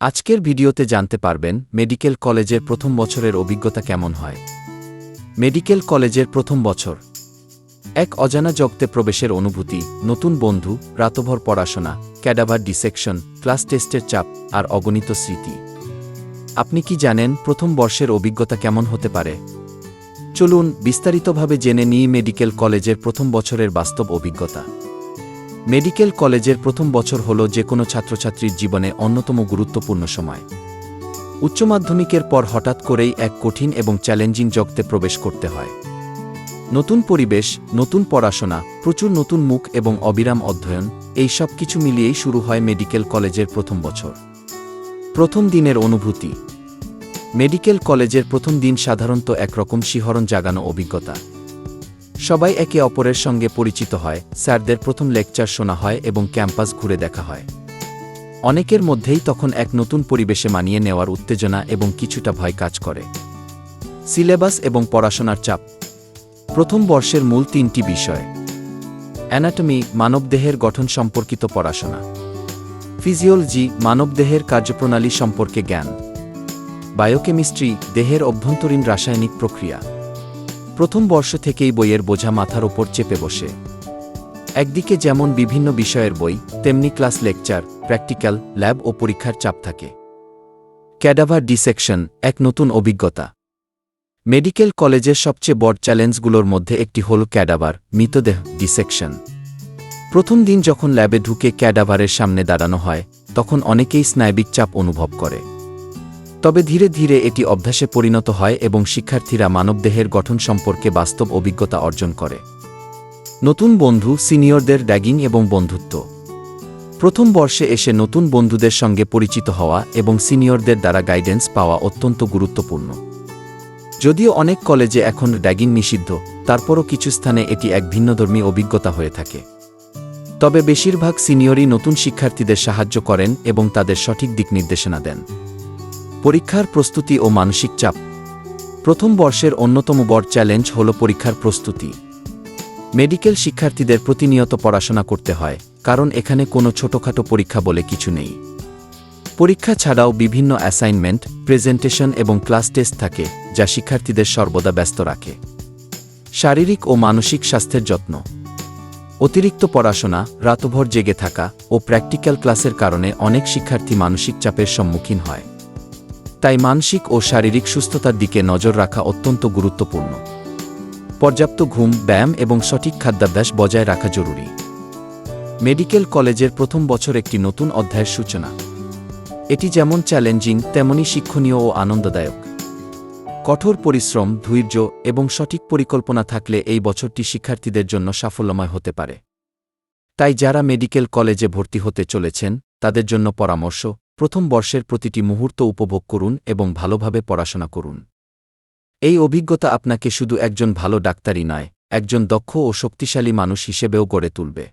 আজকের ভিডিওতে জানতে পারবেন মেডিকেল কলেজের প্রথম বছরের অভিজ্ঞতা কেমন হয়। মেডিকেল কলেজের প্রথম বছর। এক অজানা জগতে প্রবেশের অনুভূতি, নতুন বন্ধু, রাতভর পড়াশোনা, ক্যাডাভার ডিসেকশন, ক্লাস টেস্টের চাপ, আর অগণিত স্মৃতি। আপনি কি জানেন প্রথম বর্ষের অভিজ্ঞতা কেমন হতে পারে? চলুন বিস্তারিতভাবে জেনে নিই মেডিকেল কলেজের প্রথম বছরের বাস্তব অভিজ্ঞতা। মেডিকেল কলেজের প্রথম বছর হল যে কোনো ছাত্রছাত্রীর জীবনে অন্যতম গুরুত্বপূর্ণ সময়। উচ্চ মাধ্যমিকের পর হঠাৎ করেই এক কঠিন এবং চ্যালেঞ্জিং জগতে প্রবেশ করতে হয়। নতুন পরিবেশ, নতুন পড়াশোনা, প্রচুর নতুন মুখ এবং অবিরাম অধ্যয়ন, এই সব কিছু মিলিয়েই শুরু হয় মেডিকেল কলেজের প্রথম বছর। প্রথম দিনের অনুভূতি। মেডিকেল কলেজের প্রথম দিন সাধারণত একরকম শিহরণ জাগানো অভিজ্ঞতা। সবাই একে অপরের সঙ্গে পরিচিত হয়, স্যারদের প্রথম লেকচার শোনা হয় এবং ক্যাম্পাস ঘুরে দেখা হয়। অনেকের মধ্যেই তখন এক নতুন পরিবেশে মানিয়ে নেওয়ার উত্তেজনা এবং কিছুটা ভয় কাজ করে। সিলেবাস এবং পড়াশোনার চাপ। প্রথম বর্ষের মূল তিনটি বিষয়। অ্যানাটমি, মানবদেহের গঠন সম্পর্কিত পড়াশোনা। ফিজিওলজি, মানবদেহের কার্যপ্রণালী সম্পর্কে জ্ঞান। বায়োকেমিস্ট্রি, দেহের অভ্যন্তরীণ রাসায়নিক প্রক্রিয়া। প্রথম বর্ষ থেকেই বইয়ের বোঝা মাথার ওপর চেপে বসে। একদিকে যেমন বিভিন্ন বিষয়ের বই, তেমনি ক্লাস লেকচার, প্র্যাকটিক্যাল, ল্যাব ও পরীক্ষার চাপ থাকে। ক্যাডাভার ডিসেকশন, এক নতুন অভিজ্ঞতা। মেডিকেল কলেজের সবচেয়ে বড় চ্যালেঞ্জগুলোর মধ্যে একটি হল ক্যাডাভার, মৃতদেহ, ডিসেকশন। প্রথম দিন যখন ল্যাবে ঢুকে ক্যাডাভারের সামনে দাঁড়ানো হয়, তখন অনেকেই স্নায়বিক চাপ অনুভব করে। তবে ধীরে ধীরে এটি অভ্যাসে পরিণত হয় এবং শিক্ষার্থীরা মানবদেহের গঠন সম্পর্কে বাস্তব অভিজ্ঞতা অর্জন করে। নতুন বন্ধু, সিনিয়রদের ড্যাগিং এবং বন্ধুত্ব। প্রথম বর্ষে এসে নতুন বন্ধুদের সঙ্গে পরিচিত হওয়া এবং সিনিয়রদের দ্বারা গাইডেন্স পাওয়া অত্যন্ত গুরুত্বপূর্ণ। যদিও অনেক কলেজে এখন ড্যাগিং নিষিদ্ধ, তারপরও কিছু স্থানে এটি এক ভিন্নধর্মী অভিজ্ঞতা হয়ে থাকে। তবে বেশিরভাগ সিনিয়রই নতুন শিক্ষার্থীদের সাহায্য করেন এবং তাদের সঠিক দিক নির্দেশনা দেন। পরীক্ষার প্রস্তুতি ও মানসিক চাপ। প্রথম বর্ষের অন্যতম বড় চ্যালেঞ্জ হল পরীক্ষার প্রস্তুতি। মেডিকেল শিক্ষার্থীদের প্রতিনিয়ত পড়াশোনা করতে হয়, কারণ এখানে কোনো ছোটখাটো পরীক্ষা বলে কিছু নেই। পরীক্ষা ছাড়াও বিভিন্ন অ্যাসাইনমেন্ট, প্রেজেন্টেশন এবং ক্লাস টেস্ট থাকে, যা শিক্ষার্থীদের সর্বদা ব্যস্ত রাখে। শারীরিক ও মানসিক স্বাস্থ্যের যত্ন। অতিরিক্ত পড়াশোনা, রাতভর জেগে থাকা ও প্র্যাকটিক্যাল ক্লাসের কারণে অনেক শিক্ষার্থী মানসিক চাপের সম্মুখীন হয়। তাই মানসিক ও শারীরিক সুস্থতার দিকে নজর রাখা অত্যন্ত গুরুত্বপূর্ণ। পর্যাপ্ত ঘুম, ব্যায়াম এবং সঠিক খাদ্যাভ্যাস বজায় রাখা জরুরি। মেডিকেল কলেজের প্রথম বছর একটি নতুন অধ্যায়ের সূচনা। এটি যেমন চ্যালেঞ্জিং, তেমনি শিক্ষণীয় ও আনন্দদায়ক। কঠোর পরিশ্রম, ধৈর্য এবং সঠিক পরিকল্পনা থাকলে এই বছরটি শিক্ষার্থীদের জন্য সাফল্যময় হতে পারে। তাই যারা মেডিকেল কলেজে ভর্তি হতে চলেছেন, তাদের জন্য পরামর্শ প্রথম বর্ষের প্রতিটি মুহূর্ত উপভোগ করুন এবং ভালোভাবে পড়াশোনা করুন। এই অভিজ্ঞতা আপনাকে শুধু একজন ভালো ডাক্তারই নয়, একজন দক্ষ ও শক্তিশালী মানুষ হিসেবেও গড়ে তুলবে।